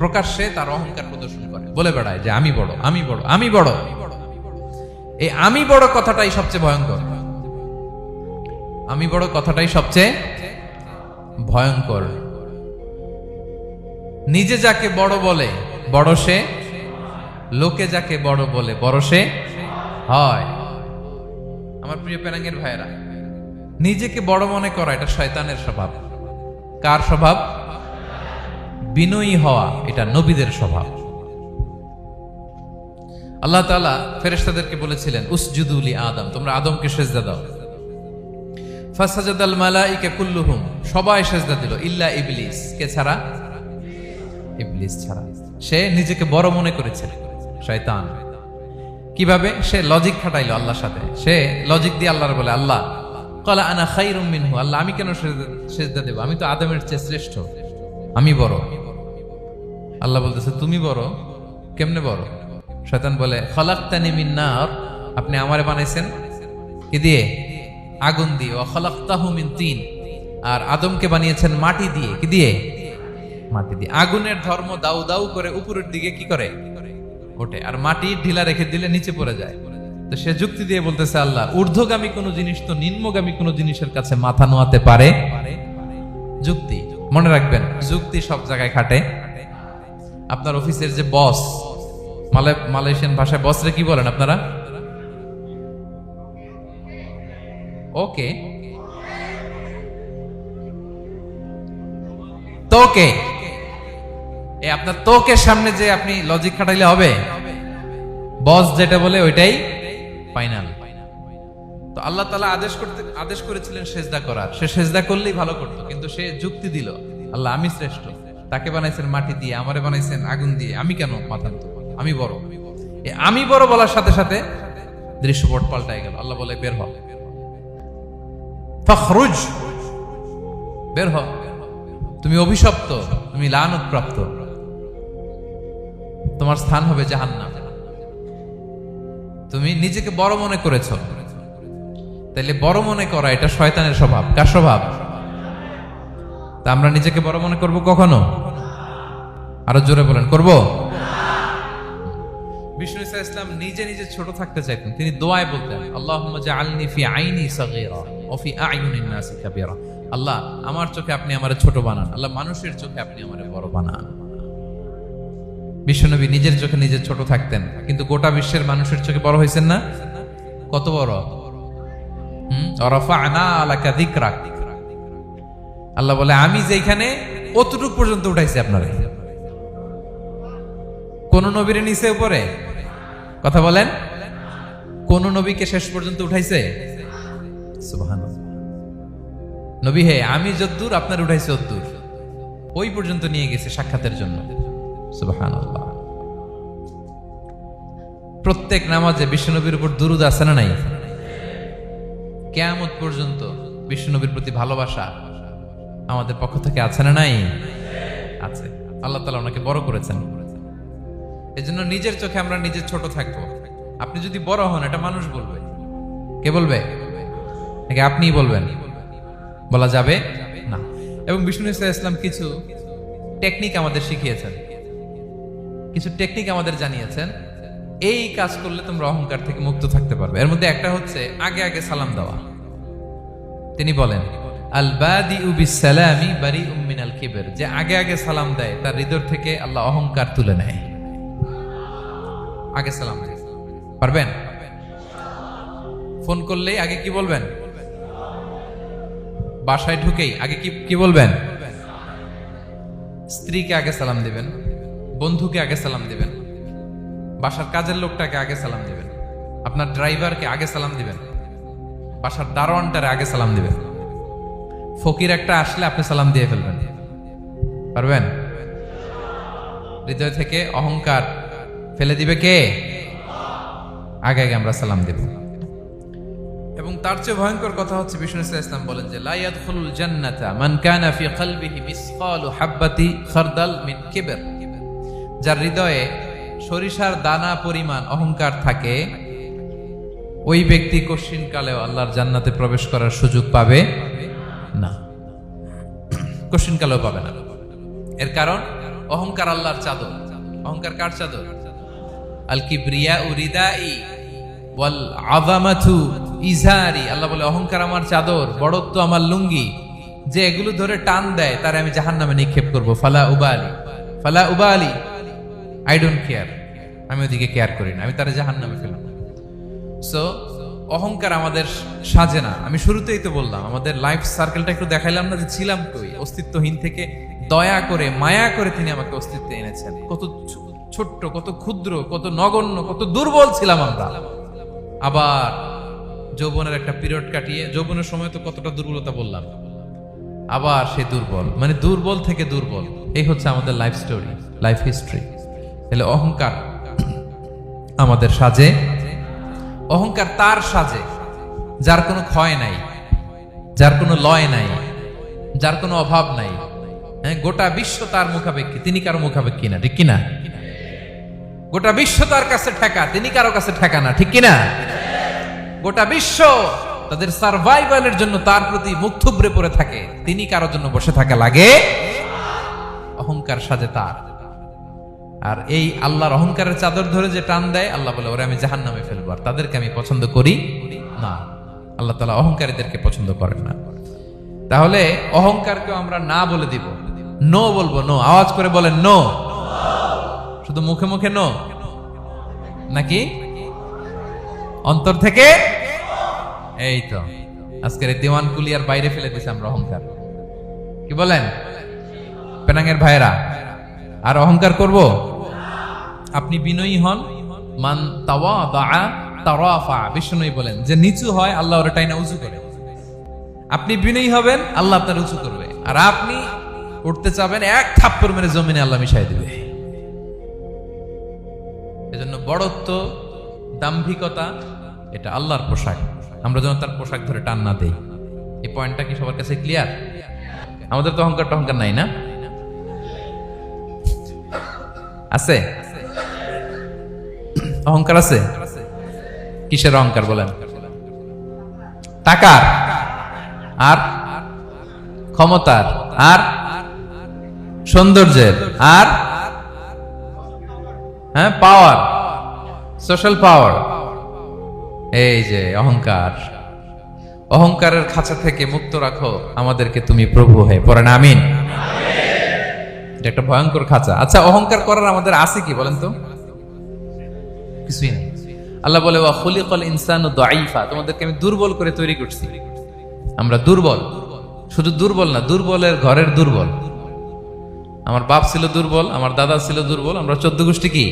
প্রকাশ্যে তার অহংকার প্রদর্শন করে। বলে বেড়ায় যে, আমি বড় আমি বড় আমি বড়। এই আমি বড় কথাটাই সবচেয়ে ভয়ঙ্কর। আমি বড় কথাটাই সবচেয়ে ভয়ঙ্কর। নিজে যাকে বড় বলে, বড় সে, লোকে যাকে বড় বলে, বড় সে হয়। আমার প্রিয় পেনাঙ্গের ভাইয়েরা, নিজেকে বড় মনে করা এটা শয়তানের স্বভাব। কার স্বভাব? বিনয়ী হওয়া এটা নবীদের স্বভাব। আল্লাহ তাআলা ফেরেশতাদেরকে বলেছিলেন উসজুদুলি আদম। তোমরা আদমকে সেজদা দাও। সে নিজেকে বড় মনে করেছে কীভাবে? সে লজিক খাটাইলো আল্লাহর সাথে। সে লজিক দিয়ে বলে, আল্লাহ, কলা আনা মিনহু। আল্লাহ, আমি কেন সেজদা দেব? আমি তো আদমের চেয়ে শ্রেষ্ঠ। আমি বড়। আল্লাহ বলতেছে, তুমি বড়, কেমনে বড়? শয়তান বলে, খলাক্তানি মিন নার আপনি আমারে বানাইছেন কি দিয়ে? আগুন দিয়ে ও খলাক্তাহু মিন তিন, আর আদমকে বানিয়েছেন মাটি দিয়ে, কি দিয়ে? মাটি দিয়ে। আগুনের ধর্ম দাউ দাউ করে উপরের দিকে কি করে? ওঠে। আর মাটি ঢিলা রেখে দিলে নিচে পড়ে যায়। তো সে যুক্তি দিয়ে বলতেছে আল্লাহ, ঊর্ধ্বগামী কোনো জিনিস তো নিম্নগামী কোনো জিনিসের কাছে মাথা নোয়াতে পারে? যুক্তি। মনে রাখবেন, যুক্তি সব জায়গায় খাটে। আপনার অফিসের যে বস মালয় মালয়েশিয়ান ভাষায় বসরে কি বলেন আপনারা? ওকে। তোকে। এ, আপনার তোকে সামনে যে আপনি লজিক খাটাইলে হবে। বস যেটা বলে ওইটাই ফাইনাল তো আল্লাহ তালা আদেশ করতে আদেশ করেছিলেন সেজদা করার। সে সেজদা করলেই ভালো করতো, কিন্তু সে যুক্তি দিল, আল্লাহ, আমি শ্রেষ্ঠ। তাকে বানাইছেন মাটি দিয়ে, আমারে বানাইছেন আগুন দিয়ে। আমি কেন মাথা নত? আমি বড়। আমি বড় বলার সাথে সাথে দৃশ্যপট পাল্টাই গেল। আল্লাহ বলে, বের হ। ফখরুজ। বের হ। তুমি অভিশপ্ত। তুমি লানত প্রাপ্ত তোমার স্থান হবে জাহান্নাম। তুমি নিজেকে বড় মনে করেছ। তাইলে বড় মনে করা, এটা শয়তানের স্বভাব। কার স্বভাব? তা আমরা নিজেকে বড় মনে করব কখনো? আরও জোরে বলেন, করব? বিষ্ণু ইসা ইসলাম নিজে নিজে ছোট থাকতে চাইতেন। তিনি দোয়ায় বলতেন, আল্লাহুম্মা জাআলনি ফি আইনি নাসি কাবীরা। আল্লাহ, আমার চোখে আপনি আমারে ছোট বানান। আল্লাহ, মানুষের চোখে আপনি আমারে বড় বানান। বিশ্বনবী নিজের চোখে নিজে ছোট থাকতেন, কিন্তু গোটা বিশ্বের মানুষের চোখে বড় হয়েছেন না? কত বড়? আল্লাহ বলে, আমি যেখানে অতটুক পর্যন্ত উঠাইছি আপনারে। কোন নবীর নিচে উপরে? কথা বলেন। কোন নবীকে শেষ পর্যন্ত উঠাইছে? নবী হে, আমি যদ্দূর, আপনার উঠাইছে অদ্দূর। ওই পর্যন্ত নিয়ে গেছে সাক্ষাতের জন্য। সুবহানাল্লাহ। প্রত্যেক নামাজে বিশ্বনবীর উপর দুরুদ আছে না নাই? কেয়ামত পর্যন্ত বিশ্বনবীর প্রতি ভালোবাসা আমাদের পক্ষ থেকে আছে না নাই? আছে। আল্লাহ তালা ওনাকে বড় করেছেন। এই জন্য নিজের চোখে আমরা নিজের ছোট থাকব। আপনি যদি বড় হন, এটা মানুষ বলবে। কে বলবে? নাকি আপনিই বলবেন? বলা যাবে না। এবং বিষ্ণু ইসলাম কিছু টেকনিক আমাদের শিখিয়েছেন। কিছু টেকনিক আমাদের জানিয়েছেন। এই কাজ করলে তোমরা অহংকার থেকে মুক্ত থাকতে পারবে। এর মধ্যে একটা হচ্ছে আগে আগে সালাম দেওয়া। তিনি বলেন আল বাদি উবি সালামি বারি উম্মিনাল কিবের। যে আগে আগে সালাম দেয়, তার হৃদয় থেকে আল্লাহ অহংকার তুলে নেয়। আগে সালাম পারবেন? ফোন করলেই আগে কি বলবেন? বাসায় ঢুকেই আগে কি কি বলবেন? স্ত্রীকে আগে সালাম দিবেন, বন্ধুকে আগে সালাম দিবেন, বাসার কাজের লোকটাকে আগে সালাম দিবেন, আপনার ড্রাইভারকে আগে সালাম দিবেন, বাসার দারোয়ানটারে আগে সালাম দিবেন। ফকির একটা আসলে আপনি সালাম দিয়ে ফেলবেন। পারবেন? হৃদয় থেকে অহংকার ফেলে দিবে কে? আগে আগে আমরা সালাম দেব। এবং তার চেয়ে ভয়ঙ্কর কথা হচ্ছে, বিষ্ণু ইসলাম বলেন যে, লা ইয়াদখুলুল জান্নাতা মান কানা ফি কলবিহি মিসকালু হাব্বাতি খারদাল মিন কিবর। যার হৃদয়ে সরিষার দানা পরিমাণ অহংকার থাকে, ওই ব্যক্তি কশিন কালেও আল্লাহর জান্নাতে প্রবেশ করার সুযোগ পাবে না। কশিন কালেও পাবে না। এর কারণ, অহংকার আল্লাহর চাদর। অহংকার কার চাদর? আল কিবরিয়া উরিদাই ওয়াল আযামাতু ইজারি। আল্লাহ বলে, অহংকার আমার চাদর, বড়ত্ব আমার লুঙ্গি, যে এগুলো ধরে টান দেয়, তারে আমি জাহান্নামে নিক্ষেপ করব। ফালা উবালি ফালা উবালি, আই ডোন্ট কেয়ার, আমি ওদিকে কেয়ার করি না, আমি তারে জাহান্নামে ফেলব। সো, অহংকার আমাদের সাজে না। আমি শুরুতেই তো বললাম, আমাদের লাইফ সার্কেলটা একটু দেখাইলাম না যে ছিলাম কই? অস্তিত্বহীন থেকে দয়া করে, মায়া করে তিনি আমাকে অস্তিত্বে এনেছেন। কত ছোট্ট, কত ক্ষুদ্র, কত নগণ্য, কত দুর্বল ছিলাম আমরা। আবার যৌবনের একটা পিরিয়ড কাটিয়ে, যৌবনের সময় তো কতটা দুর্বলতা বললাম। আবার সে দুর্বল মানে দুর্বল থেকে দুর্বল। এই হচ্ছে আমাদের লাইফ স্টোরি লাইফ হিস্ট্রি তাহলে অহংকার আমাদের সাজে, অহংকার তার সাজে, যার কোনো ক্ষয় নাই, যার কোনো লয় নাই, যার কোনো অভাব নাই। হ্যাঁ গোটা বিশ্ব তার মুখাপেক্ষী, তিনি কারও মুখাপেক্ষী না, ঠিক কিনা? গোটা বিশ্ব তার কাছে ঠেকা, তিনি কারও কাছে ঠেকা না, ঠিক কিনা? গোটা বিশ্ব তাদের সার্ভাইভালের জন্য তার প্রতি মুখ থুবড়ে পড়ে থাকে, তিনি কারও জন্য বসে থাকা লাগে? অহংকার সাজে তার। আর এই আল্লাহর অহংকারের চাদর ধরে যে টান দেয়, আল্লাহ বলে, ওরা আমি জাহান নামে ফেলব, আর তাদেরকে আমি পছন্দ করি না। আল্লাহ তালা অহংকারীদেরকে পছন্দ করেন না। তাহলে অহংকারকেও আমরা না বলে দিব। নো বলব, নো। আওয়াজ করে বলেন, নো। শুধু মুখে মুখে নো? নাকি? অন্তর থেকে? এই তো আজকের দেওয়ান কুলিয়ার বাইরে ফেলে দিছে আমরা অহংকার। কি বলেন? পেনাঙ্গের ভাইরা আর অহংকার করব? আপনি বিনয়ী হন। মান বিষ্ণুই বলেন, যে নিচু হয় আল্লাহ ওরা টাইনা উঁচু করে। আপনি বিনয়ী হবেন, আল্লাহ আপনার উঁচু করবে। আর আপনি উঠতে চাবেন, এক থাপ্পড় মেরে জমিনে আল্লাহ মিশাই দিবে। এজন্য বড়ত্ব, দাম্ভিকতা, এটা আল্লাহর পোশাক। আমরা যেন তার পোশাক ধরে টান না দেই। এই পয়েন্টটা কি সবার কাছে ক্লিয়ার আমাদের তো অহংকার টহংকার নাই না? আছে? অহংকার আছে? কিসের অহংকার বলেন? টাকার। আর? ক্ষমতার। আর? সৌন্দর্যের। আর? হ্যাঁ পাওয়ার সোশ্যাল পাওয়ার এই যে অহংকার। অহংকারের খাঁচা থেকে মুক্ত রাখো, আমাদেরকে তুমি প্রভু হয়ে পড়েন আমিন। একটা ভয়ঙ্কর খাঁচা। আচ্ছা অহংকার করার আমাদের আছে কি বলেন তো? কিছুই নেই। আল্লাহ বলে, ওয়া খুলিকাল ইনসানু দাঈফা। তোমাদেরকে আমি দুর্বল করে তৈরি করছি। আমরা দুর্বল। শুধু দুর্বল না, দুর্বলের ঘরের দুর্বল। আমার বাপ ছিল দুর্বল আমার দাদা ছিল দুর্বল আমরা চোদ্দ গোষ্ঠী কি?